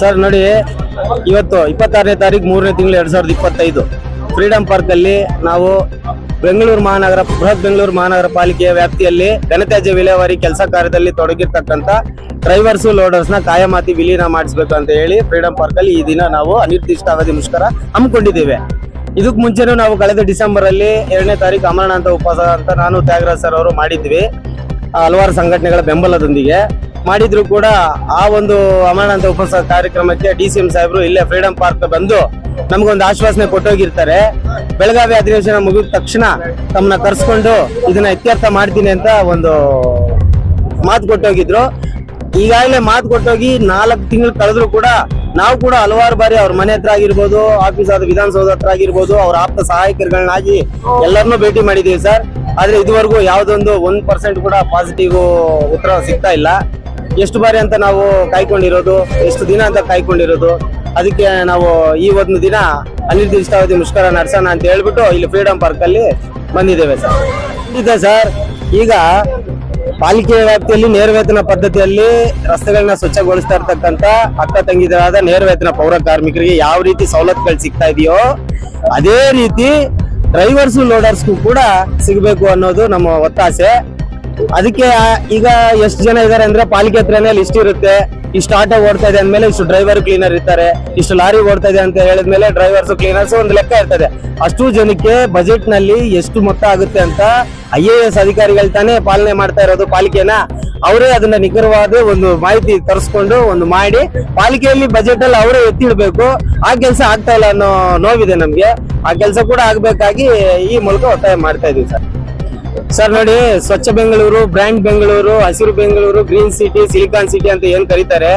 Sir, ನೋಡಿ, ಇವತ್ತು ಇಪ್ಪತ್ತಾರನೇ ತಾರೀಕು ಮೂರನೇ ತಿಂಗಳು ಎರಡು ಸಾವಿರದ ಇಪ್ಪತ್ತೈದು. ಫ್ರೀಡಂ ಪಾರ್ಕಲ್ಲಿ ನಾವು ಬೆಂಗಳೂರು ಮಹಾನಗರ, ಬೃಹತ್ ಬೆಂಗಳೂರು ಮಹಾನಗರ ಪಾಲಿಕೆಯ ವ್ಯಾಪ್ತಿಯಲ್ಲಿ ಘನತ್ಯಾಜ್ಯ ವಿಲೇವಾರಿ ಕೆಲಸ ಕಾರ್ಯದಲ್ಲಿ ತೊಡಗಿರ್ತಕ್ಕಂಥ ಡ್ರೈವರ್ಸು, ಲೋಡರ್ಸ್ನ ಕಾಯಮಾತಿ ವಿಲೀನ ಮಾಡಿಸ್ಬೇಕು ಅಂತ ಹೇಳಿ ಫ್ರೀಡಂ ಪಾರ್ಕಲ್ಲಿ ಈ ದಿನ ನಾವು ಅನಿರ್ದಿಷ್ಟ ಅವಧಿ ಮುಷ್ಕರ ಹಮ್ಮಿಕೊಂಡಿದ್ದೇವೆ. ಇದಕ್ಕೆ ಮುಂಚೆನೂ ನಾವು ಕಳೆದ ಡಿಸೆಂಬರ್ ಅಲ್ಲಿ ಎರಡನೇ ತಾರೀಕು ಅಮರನಾಥ ಉಪವಾಸ ಅಂತ ನಾನು ತ್ಯಾಗರಾಜ್ ಸರ್ ಅವರು ಮಾಡಿದ್ವಿ. ಹಲವಾರು ಸಂಘಟನೆಗಳ ಬೆಂಬಲದೊಂದಿಗೆ. ಮಾಡಿದ್ರು ಕೂಡ ಆ ಒಂದು ಅಮರನಾಥ ಉಪವಾಸ ಕಾರ್ಯಕ್ರಮಕ್ಕೆ ಡಿ ಸಿ ಎಂ ಸಾಹೇಬರು ಇಲ್ಲೇ ಫ್ರೀಡಂ ಪಾರ್ಕ್ ಬಂದು ನಮಗೊಂದು ಆಶ್ವಾಸನೆ ಕೊಟ್ಟೋಗಿರ್ತಾರೆ. ಬೆಳಗಾವಿ ಅಧಿವೇಶನ ಮುಗಿದ ತಕ್ಷಣ ತಮ್ಮನ್ನ ಕರೆಸ್ಕೊಂಡು ಇದನ್ನ ಇತ್ಯರ್ಥ ಮಾಡ್ತೀನಿ ಅಂತ ಒಂದು ಮಾತು ಕೊಟ್ಟೋಗಿದ್ರು. ಈಗಾಗಲೇ ಮಾತು ಕೊಟ್ಟೋಗಿ ನಾಲ್ಕು ತಿಂಗಳು ಕಳೆದ್ರು ಕೂಡ ನಾವು ಕೂಡ ಹಲವಾರು ಬಾರಿ ಅವ್ರ ಮನೆ ಹತ್ರ ಆಗಿರ್ಬೋದು ಆಫೀಸ್ ಆದ ವಿಧಾನಸೌಧ ಹತ್ರ ಆಗಿರ್ಬೋದು, ಅವ್ರ ಆಪ್ತ ಸಹಾಯಕರುಗಳನ್ನಾಗಿ ಎಲ್ಲರನ್ನೂ ಭೇಟಿ ಮಾಡಿದೀವಿ ಸರ್. ಆದ್ರೆ ಇದುವರೆಗೂ ಯಾವ್ದೊಂದು ಒಂದ್ ಪರ್ಸೆಂಟ್ ಕೂಡ ಪಾಸಿಟಿವ್ ಉತ್ತರ ಸಿಗ್ತಾ ಇಲ್ಲ. ಎಷ್ಟು ಬಾರಿ ಅಂತ ನಾವು ಕಾಯ್ಕೊಂಡಿರೋದು, ಎಷ್ಟು ದಿನ ಅಂತ ಕಾಯ್ಕೊಂಡಿರೋದು, ಅದಕ್ಕೆ ನಾವು ಈ ಒಂದು ದಿನ ಅನಿರ್ದಿಷ್ಟಾವಧಿ ಮುಷ್ಕರ ನಡೆಸೋಣ ಅಂತ ಹೇಳ್ಬಿಟ್ಟು ಇಲ್ಲಿ ಫ್ರೀಡಂ ಪಾರ್ಕ್ ಅಲ್ಲಿ ಬಂದಿದ್ದೇವೆ ಸರ್. ಇದೆ ಸರ್, ಈಗ ಪಾಲಿಕೆ ವ್ಯಾಪ್ತಿಯಲ್ಲಿ ನೇರವೇತನ ಪದ್ಧತಿಯಲ್ಲಿ ರಸ್ತೆಗಳನ್ನ ಸ್ವಚ್ಛಗೊಳಿಸ್ತಾ ಇರ್ತಕ್ಕಂತ ಅಕ್ಕ ತಂಗಿದರಾದ ನೇರವೇತನ ಪೌರ ಕಾರ್ಮಿಕರಿಗೆ ಯಾವ ರೀತಿ ಸವಲತ್ತುಗಳು ಸಿಗ್ತಾ ಇದೆಯೋ, ಅದೇ ರೀತಿ ಡ್ರೈವರ್ಸ್ ಲೋಡರ್ಸ್ಗೂ ಕೂಡ ಸಿಗಬೇಕು ಅನ್ನೋದು ನಮ್ಮ ಒತ್ತಾಸೆ. ಅದಕ್ಕೆ ಈಗ ಎಷ್ಟು ಜನ ಇದಾರೆ ಅಂದ್ರೆ ಪಾಲಿಕೆ ಹತ್ರನೇ ಲಿಸ್ಟ್ ಇರುತ್ತೆ. ಇಷ್ಟು ಆಟೋ ಓಡ್ತಾ ಇದೆ ಅಂದ್ಮೇಲೆ ಇಷ್ಟು ಡ್ರೈವರ್ ಕ್ಲೀನರ್ ಇರ್ತಾರೆ. ಇಷ್ಟು ಲಾರಿ ಓಡ್ತಾ ಇದೆ ಅಂತ ಹೇಳಿದ್ಮೇಲೆ ಡ್ರೈವರ್ಸ್ ಕ್ಲೀನರ್ಸ್ ಒಂದು ಲೆಕ್ಕ ಇರ್ತದೆ. ಅಷ್ಟು ಜನಕ್ಕೆ ಬಜೆಟ್ನಲ್ಲಿ ಎಷ್ಟು ಮೊತ್ತ ಆಗುತ್ತೆ ಅಂತ ಐ ಎ ಎಸ್ ಅಧಿಕಾರಿಗಳು ತಾನೇ ಪಾಲನೆ ಮಾಡ್ತಾ ಇರೋದು ಪಾಲಿಕೆನ. ಅವರೇ ಅದನ್ನ ನಿಖರವಾದ ಒಂದು ಮಾಹಿತಿ ತರಿಸ್ಕೊಂಡು ಒಂದು ಮಾಡಿ ಪಾಲಿಕೆಯಲ್ಲಿ ಬಜೆಟ್ ಅಲ್ಲಿ ಅವರೇ ಎತ್ತಿಡ್ಬೇಕು ಆ ಕೆಲಸ ಆಗ್ತಾ ಇಲ್ಲ ಅನ್ನೋ ನೋವಿದೆ ನಮ್ಗೆ. ಆ ಕೆಲಸ ಕೂಡ ಆಗ್ಬೇಕಾಗಿ ಈ ಮೂಲಕ ಒತ್ತಾಯ ಮಾಡ್ತಾ ಇದೀವಿ ಸರ್. ಸರ್ ನೋಡಿ, ಸ್ವಚ್ಛ ಬೆಂಗಳೂರು, ಬ್ರ್ಯಾಂಡ್ ಬೆಂಗಳೂರು, ಹಸಿರು Bengaluru, green city, silicon city ಅಂತ ಏನ್ ಕರೀತಾರೆ,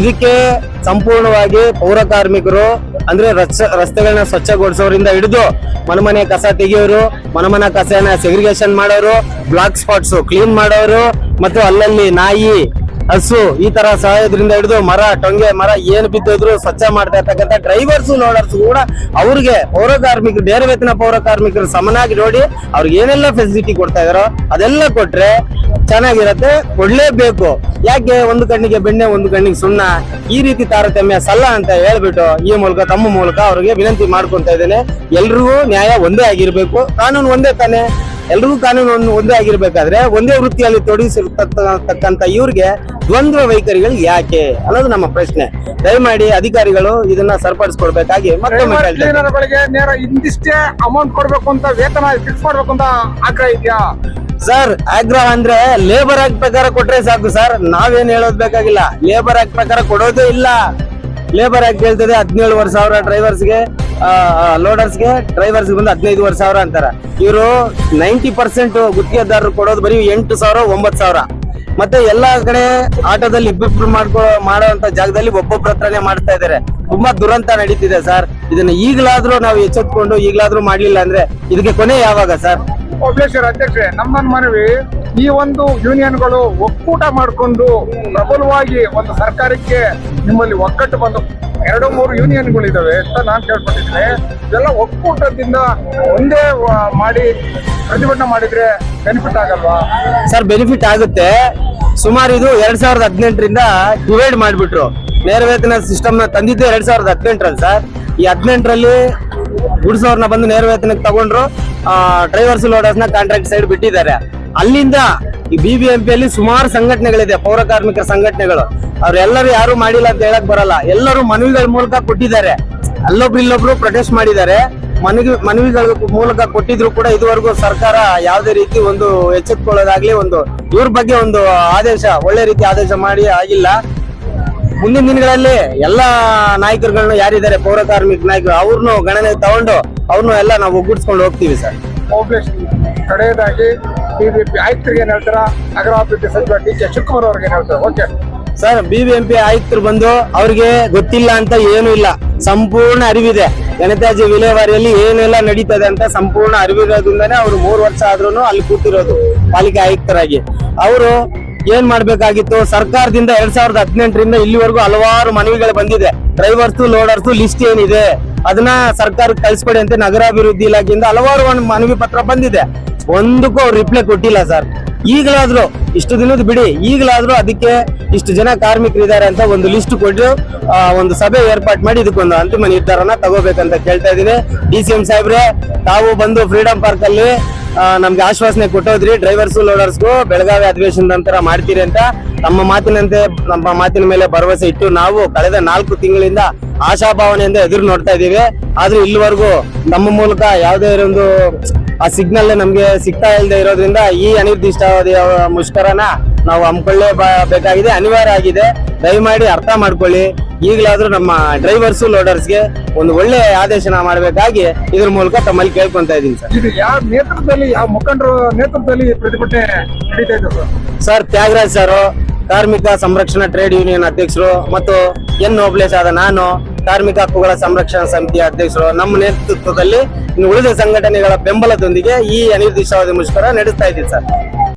ಇದಕ್ಕೆ ಸಂಪೂರ್ಣವಾಗಿ ಪೌರ ಕಾರ್ಮಿಕರು, ಅಂದ್ರೆ ರಸ್ತೆ ರಸ್ತೆಗಳನ್ನ ಸ್ವಚ್ಛಗೊಳಿಸೋರಿಂದ ಹಿಡಿದು ಮನಮನೆ ಕಸ ತೆಗೆಯೋರು ಮನೆ ಕಸನ ಸೆಗ್ರಿಗೇಷನ್ ಮಾಡೋರು ಬ್ಲಾಕ್ ಸ್ಪಾಟ್ಸ್ ಕ್ಲೀನ್ ಮಾಡೋರು, ಮತ್ತು ಅಲ್ಲಲ್ಲಿ ನಾಯಿ ಹಸು ಈ ತರ ಸಹಾಯದ್ರಿಂದ ಹಿಡಿದು ಮರ, ಟೊಂಗೆ ಮರ ಏನು ಬಿದ್ದಿದ್ರು ಸ್ವಚ್ಛ ಮಾಡ್ತಾ ಇರ್ತಕ್ಕಂಥ ಡ್ರೈವರ್ಸ್ ಲೋಡರ್ಸ್ ಕೂಡ ಅವ್ರಿಗೆ ಪೌರ ಕಾರ್ಮಿಕರು, ಬೇರೆ ವೇತನ ಪೌರ ಕಾರ್ಮಿಕರು ಸಮನಾಗಿ ನೋಡಿ ಅವ್ರಿಗೆ ಏನೆಲ್ಲ ಫೆಸಿಲಿಟಿ ಕೊಡ್ತಾ ಇದಾರೋ ಅದೆಲ್ಲ ಕೊಟ್ರೆ ಚೆನ್ನಾಗಿರತ್ತೆ, ಕೊಡ್ಲೇಬೇಕು. ಯಾಕೆ ಒಂದು ಕಣ್ಣಿಗೆ ಬೆಣ್ಣೆ, ಒಂದು ಕಣ್ಣಿಗೆ ಸುಣ್ಣ? ಈ ರೀತಿ ತಾರತಮ್ಯ ಸಲ್ಲ ಅಂತ ಹೇಳ್ಬಿಟ್ಟು ಈ ಮೂಲಕ, ತಮ್ಮ ಮೂಲಕ ಅವ್ರಿಗೆ ವಿನಂತಿ ಮಾಡ್ಕೊಂತ ಇದ್ದೇನೆ. ಎಲ್ರಿಗೂ ನ್ಯಾಯ ಒಂದೇ ಆಗಿರ್ಬೇಕು. ಕಾನೂನು ಒಂದೇ ತಾನೆ. ಎಲ್ರಿಗೂ ಕಾನೂನು ಒಂದೇ ಆಗಿರ್ಬೇಕಾದ್ರೆ ಒಂದೇ ವೃತ್ತಿಯಲ್ಲಿ ತೊಡಗಿಸಿರ್ತಕ್ಕಂತ ಇವ್ರಿಗೆ ದ್ವಂದ್ವ ವೈಖರಿಗಳು ಯಾಕೆ ಅನ್ನೋದು ನಮ್ಮ ಪ್ರಶ್ನೆ. ದಯಮಾಡಿ ಅಧಿಕಾರಿಗಳು ಇದನ್ನ ಸರಿಪಡಿಸ್ಕೊಡ್ಬೇಕಾಗಿ ಕ್ಲೀನರ್ಗಳಿಗೆ ನೇರ ಇಂದಿಷ್ಟೇ ಅಮೌಂಟ್ ಕೊಡ್ಬೇಕು ಅಂತ ವೇತನ ಫಿಕ್ಸ್ ಮಾಡ್ಬೇಕು ಅಂತ ಆಗ್ರಹ ಇದೆಯಾ? ಸರ್ ಆಗ್ರಹ ಅಂದ್ರೆ ಲೇಬರ್ ಆಕ್ಟ್ ಪ್ರಕಾರ ಕೊಟ್ರೆ ಸಾಕು ಸರ್ ನಾವೇನ್ ಹೇಳೋದ್ ಬೇಕಾಗಿಲ್ಲ. ಲೇಬರ್ ಆಕ್ಟ್ ಪ್ರಕಾರ ಕೊಡೋದೇ ಇಲ್ಲ. ಲೇಬರ್ ಆಕ್ಟ್ ಹೇಳ್ತದೆ ಹದಿನೇಳುವರೆ ಸಾವಿರ ಡ್ರೈವರ್ಸ್ಗೆ ಲೋಡರ್ಸ್ಗೆ ಡ್ರೈವರ್ಸ್ ಬಂದು ಹದಿನೈದುವರೆ ಸಾವಿರ ಅಂತಾರೆ. ಇವರು ನೈಂಟಿ ಪರ್ಸೆಂಟ್ ಗುತ್ತಿಗೆದಾರರು ಕೊಡೋದು ಬರೀ ಎಂಟು ಸಾವಿರ, ಒಂಬತ್ತು ಸಾವಿರ. ಮತ್ತೆ ಎಲ್ಲ ಕಡೆ ಆಟೋದಲ್ಲಿ ಇಬ್ಬಿಬ್ರು ಮಾಡ್ಕೊ ಮಾಡೋಂತ ಜಾಗದಲ್ಲಿ ಒಬ್ಬೊಬ್ರ ಹತ್ರನೇ ಮಾಡ್ತಾ ಇದಾರೆ. ತುಂಬಾ ದುರಂತ ನಡೀತಿದೆ ಸರ್. ಇದನ್ನ ಈಗಲಾದ್ರೂ ನಾವು ಎಚ್ಚೆತ್ಕೊಂಡು ಈಗಲಾದ್ರೂ ಮಾಡ್ಲಿಲ್ಲ ಅಂದ್ರೆ ಇದಕ್ಕೆ ಕೊನೆ ಯಾವಾಗ ಸರ್? ಅಧ್ಯಕ್ಷ ನಮ್ಮನ್ ನಮ್ಮ ಮನವಿ ಈ ಒಂದು ಯೂನಿಯನ್ಗಳು ಒಕ್ಕೂಟ ಮಾಡಿಕೊಂಡು ಪ್ರಬಲವಾಗಿ ಒಂದು ಸರ್ಕಾರಕ್ಕೆ ನಿಮ್ಮಲ್ಲಿ ಒಕ್ಕಟ್ಟು ಬಂದು ಎರಡು ಮೂರು ಯೂನಿಯನ್ಗಳು ಇದಾವೆ ಅಂತ ನಾನು ಕೇಳ್ಕೊಂಡಿದ್ರೆ ಇದೆಲ್ಲ ಒಕ್ಕೂಟದಿಂದ ಒಂದೇ ಮಾಡಿ ಪ್ರತಿಭಟನೆ ಮಾಡಿದ್ರೆ ಬೆನಿಫಿಟ್ ಆಗಲ್ವಾ? ಸರ್ ಬೆನಿಫಿಟ್ ಆಗುತ್ತೆ. ಸುಮಾರು ಇದು ಎರಡ್ ಸಾವಿರದ ಹದಿನೆಂಟರಿಂದ ಡಿವೈಡ್ ಮಾಡಿಬಿಟ್ರು. ನೇರ ವೇತನ ಸಿಸ್ಟಮ್ನ ತಂದಿದ್ದು ಎರಡ್ ಸಾವಿರದ ಹದಿನೆಂಟರಲ್ಲಿ ಸರ್. ಈ ಹದಿನೆಂಟರಲ್ಲಿ ಗುಡ್ಸೋರ್ನ ಬಂದು ನೇರ ವೇತನಕ್ಕೆ ತಗೊಂಡ್ರು ಡ್ರೈವರ್ಸ್ ಲೋಡರ್ಸ್ನ ಕಾಂಟ್ರಾಕ್ಟ್ ಸೈಡ್ ಬಿಟ್ಟಿದ್ದಾರೆ. ಅಲ್ಲಿಂದ ಈ ಬಿ ಬಿ ಎಂ ಅಲ್ಲಿ ಸುಮಾರು ಸಂಘಟನೆಗಳಿದೆ, ಪೌರ ಕಾರ್ಮಿಕರ ಸಂಘಟನೆಗಳು. ಅವ್ರೆಲ್ಲರೂ ಯಾರು ಮಾಡಿಲ್ಲ ಅಂತ ಹೇಳಕ್ ಬರಲ್ಲ. ಎಲ್ಲರೂ ಮನವಿಗಳ ಮೂಲಕ ಕೊಟ್ಟಿದ್ದಾರೆ. ಅಲ್ಲೊಬ್ರು ಇಲ್ಲೊಬ್ರು ಪ್ರೊಟೆಸ್ಟ್ ಮಾಡಿದ್ದಾರೆ. ಮನವಿ, ಮನವಿಗಳ ಮೂಲಕ ಕೊಟ್ಟಿದ್ರು ಕೂಡ ಇದುವರೆಗೂ ಸರ್ಕಾರ ಯಾವುದೇ ರೀತಿ ಒಂದು ಎಚ್ಚೆತ್ಕೊಳ್ಳೋದಾಗ್ಲಿ ಒಂದು, ಇವ್ರ ಬಗ್ಗೆ ಒಂದು ಆದೇಶ, ಒಳ್ಳೆ ರೀತಿ ಆದೇಶ ಮಾಡಿ ಆಗಿಲ್ಲ. ಮುಂದಿನ ದಿನಗಳಲ್ಲಿ ಎಲ್ಲಾ ನಾಯಕರುಗಳನ್ನ ಯಾರಿದ್ದಾರೆ, ಪೌರ ಕಾರ್ಮಿಕ ನಾಯಕರು, ಅವ್ರನ್ನು ಗಣನೆ ತಗೊಂಡು ಅವ್ರನ್ನೂ ಎಲ್ಲ ನಾವು ಒಗ್ಗೂಡಿಸ್ಕೊಂಡು ಹೋಗ್ತೀವಿ ಸರ್. ಕಡೆಯದಾಗಿ ಬಿಬಿಪಿ ಆಯುಕ್ತರಿಗೆ ಏನ್ ಹೇಳ್ತಾರ? ನಗರಾಭಿವೃದ್ಧಿ ಸಚಿವ ಡಿ ಕೆ ಶಿವಕುಮಾರ್ ಅವ್ರಿಗೆ ಏನ್ ಹೇಳ್ತಾರೆ? ಓಕೆ ಸರ್, ಬಿಬಿಎಂಪಿ ಆಯುಕ್ತರು ಬಂದು ಅವ್ರಿಗೆ ಗೊತ್ತಿಲ್ಲ ಅಂತ ಏನು ಇಲ್ಲ. ಸಂಪೂರ್ಣ ಅರಿವಿದೆ. ಗಣತಾಜಿ ವಿಲೇವಾರಿಯಲ್ಲಿ ಏನೆಲ್ಲ ನಡೀತದೆ ಅಂತ ಸಂಪೂರ್ಣ ಅರಿವಿರೋದ್ರಿಂದಾನೇ ಅವರು ಮೂರು ವರ್ಷ ಆದ್ರೂ ಅಲ್ಲಿ ಕೂತಿರೋದು ಪಾಲಿಕೆ ಆಯುಕ್ತರಾಗಿ. ಅವರು ಏನ್ ಮಾಡ್ಬೇಕಾಗಿತ್ತು? ಸರ್ಕಾರದಿಂದ ಎರಡ್ ಸಾವಿರದ ಹದಿನೆಂಟರಿಂದ ಇಲ್ಲಿವರೆಗೂ ಹಲವಾರು ಮನವಿಗಳು ಬಂದಿದೆ. ಡ್ರೈವರ್ಸ್, ಲೋಡರ್ಸ್ ಲಿಸ್ಟ್ ಏನಿದೆ? ಅದನ್ನ ಸರ್ಕಾರಕ್ಕೆ ಕಳಿಸ್ಕೊಡಿ ಅಂತ ನಗರಾಭಿವೃದ್ಧಿ ಇಲಾಖೆಯಿಂದ ಹಲವಾರು ಮನವಿ ಪತ್ರ ಬಂದಿದೆ. ಒಂದಕ್ಕೂ ಅವ್ರು ರಿಪ್ಲೈ ಕೊಟ್ಟಿಲ್ಲ ಸರ್ ಈಗಲಾದ್ರೂ, ಇಷ್ಟು ದಿನದ ಬಿಡಿ, ಈಗಲಾದ್ರೂ ಅದಕ್ಕೆ ಇಷ್ಟು ಜನ ಕಾರ್ಮಿಕರಿದ್ದಾರೆ ಅಂತ ಒಂದು ಲಿಸ್ಟ್ ಕೊಟ್ಟು ಒಂದು ಸಭೆ ಏರ್ಪಾಟ್ ಮಾಡಿ ಇದಕ್ಕೊಂದು ಅಂತಿಮ ನಿರ್ಧಾರನ ತಗೋಬೇಕಂತ ಕೇಳ್ತಾ ಇದ್ದೀನಿ. ಡಿ ಸಿ ಎಂ ಸಾಹೇಬ್ರೆ, ತಾವು ಬಂದು ಫ್ರೀಡಂ ಪಾರ್ಕ್ ಅಲ್ಲಿ ನಮ್ಗೆ ಆಶ್ವಾಸನೆ ಕೊಟ್ಟೋದ್ರಿ. ಡ್ರೈವರ್ಸ್ ಲೋಡರ್ಸ್ಗೂ ಬೆಳಗಾವಿ ಅಧಿವೇಶನದ ನಂತರ ಮಾಡ್ತೀರಿ ಅಂತ ನಮ್ಮ ಮಾತಿನಂತೆ, ನಮ್ಮ ಮಾತಿನ ಮೇಲೆ ಭರವಸೆ ಇಟ್ಟು ನಾವು ಕಳೆದ ನಾಲ್ಕು ತಿಂಗಳಿಂದ ಆಶಾಭಾವನೆಯಿಂದ ಎದುರು ನೋಡ್ತಾ ಇದ್ದೀವಿ. ಆದ್ರೂ ಇಲ್ಲಿವರೆಗೂ ನಮ್ಮ ಮೂಲಕ ಯಾವುದೇ ಒಂದು ಆ ಸಿಗ್ನಲ್ ನಮ್ಗೆ ಸಿಗ್ತಾ ಇಲ್ಲದೆ ಇರೋದ್ರಿಂದ ಈ ಅನಿರ್ದಿಷ್ಟಾವಧಿಯ ಮುಷ್ಕರನ ನಾವು ಹಮ್ಕೊಳ್ಳೇ ಬೇಕಾಗಿದೆ ಅನಿವಾರ್ಯ ಆಗಿದೆ. ದಯಮಾಡಿ ಅರ್ಥ ಮಾಡ್ಕೊಳ್ಳಿ. ಈಗಲಾದ್ರೂ ನಮ್ಮ ಡ್ರೈವರ್ಸ್ ಲೋಡರ್ಸ್ಗೆ ಒಂದು ಒಳ್ಳೆ ಆದೇಶನ ಮಾಡಬೇಕಾಗಿ ಇದ್ರ ಮೂಲಕ ತಮ್ಮಲ್ಲಿ ಕೇಳ್ಕೊಂತ ಇದ್ದೀನಿ ಸರ್. ಇದು ಯಾವ ನೇತೃತ್ವದಲ್ಲಿ ಯಾವ ಮುಖಂಡರು ನೇತೃತ್ವದಲ್ಲಿ ಪ್ರತಿಭಟನೆ ನಡೀತಾ ಇದೆ ಸರ್? ಸರ್ ತ್ಯಾಗರಾಜ್ ಸರ್ ಕಾರ್ಮಿಕ ಸಂರಕ್ಷಣಾ ಟ್ರೇಡ್ ಯೂನಿಯನ್ ಅಧ್ಯಕ್ಷರು ಮತ್ತು ಎನ್ ನೋಬ್ಲೇಸ್ ಆದ ನಾನು ಕಾರ್ಮಿಕ ಹಕ್ಕುಗಳ ಸಂರಕ್ಷಣಾ ಸಮಿತಿಯ ಅಧ್ಯಕ್ಷರು ನಮ್ಮ ನೇತೃತ್ವದಲ್ಲಿ ಉಳಿದ ಸಂಘಟನೆಗಳ ಬೆಂಬಲದೊಂದಿಗೆ ಈ ಅನಿರ್ದಿಷ್ಟಾವಧಿ ಮುಷ್ಕರ ನಡೆಸ್ತಾ ಇದ್ದೀವಿ ಸರ್.